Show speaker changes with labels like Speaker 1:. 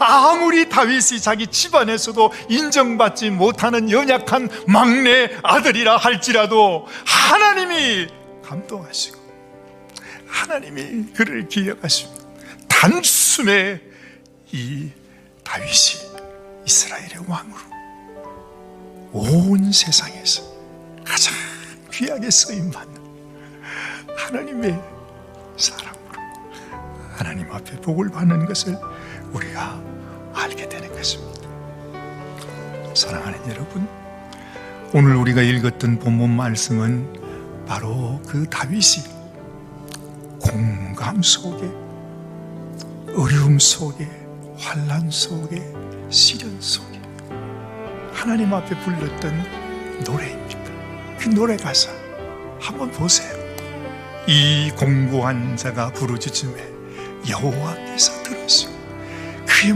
Speaker 1: 아무리 다윗이 자기 집안에서도 인정받지 못하는 연약한 막내 아들이라 할지라도 하나님이 감동하시고 하나님이 그를 기억하십니다. 단숨에 이 다윗이 이스라엘의 왕으로 온 세상에서 가장 귀하게 쓰임 받는 하나님의 사람으로 하나님 앞에 복을 받는 것을 우리가 알게 되는 것입니다. 사랑하는 여러분, 오늘 우리가 읽었던 본문 말씀은 바로 그 다윗이 공감 속에 어려움 속에 환란 속에 시련 속에 하나님 앞에 불렀던 노래입니다. 그 노래 가사 한번 보세요. 이 공고한 자가 부르짖음에 여호와께서 들으시고 그의